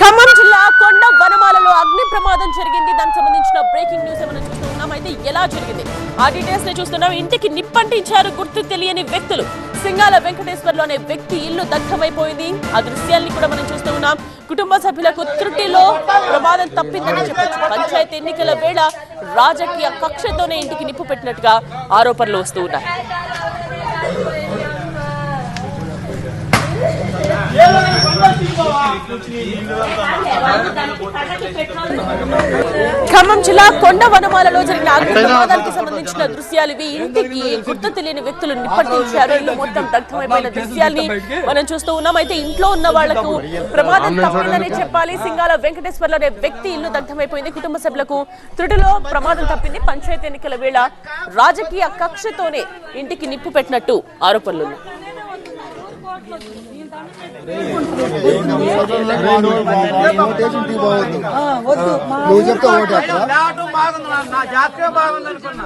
ఖమ్మం జిల్లా కొండ వనమాలలో అగ్ని ప్రమాదం జరిగింది. దానికి సంబంధించిన బ్రేకింగ్ న్యూస్ మనం చూస్తున్నాం అయితే ఎలా జరిగింది? ఆ డీటెయిల్స్ని చూస్తున్నాం. ఇంటికి నిప్పంటించారు గుర్తు తెలియని వ్యక్తులు. సింగాల వెంకటేశ్వర్లు అనే వ్యక్తి ఇల్లు దగ్ధమైపోయింది. ఆ దృశ్యాల్ని కూడా మనం చూస్తూ ఉన్నాం. కుటుంబ సభ్యులకు త్రుటిలో ప్రమాదం తప్పిందని చెప్పచ్చు. పంచాయతీ ఎన్నికల వేళ రాజకీయ కక్షతోనే ఇంటికి నిప్పు పెట్టినట్టుగా ఆరోపణలు వస్తూ ఉన్నాయి. ఖమ్మం జిల్లా కొండ వనమాలలో జరిగిన అగ్ని ప్రమాదానికి సంబంధించిన దృశ్యాలు ఇవి. ఇంటికి గుర్తు తెలియని వ్యక్తులు నిప్పట్టించారు. ఇల్లు మొత్తం దగ్ధమైపోయిన దృశ్యాల్ని మనం చూస్తూ ఉన్నాం. అయితే ఇంట్లో ఉన్న వాళ్ళకు ప్రమాదం తప్పిందని చెప్పాలి. సింగాల వెంకటేశ్వర్లు అనే వ్యక్తి ఇల్లు దగ్ధమైపోయింది. కుటుంబ సభ్యులకు త్రుటిలో ప్రమాదం తప్పింది. పంచాయతీ ఎన్నికల వేళ రాజకీయ కక్షతోనే ఇంటికి నిప్పు పెట్టినట్టు ఆరోపణలు నువ్వు చెప్తే ఓటు నా జాతకే బాగుంది అనుకున్నా.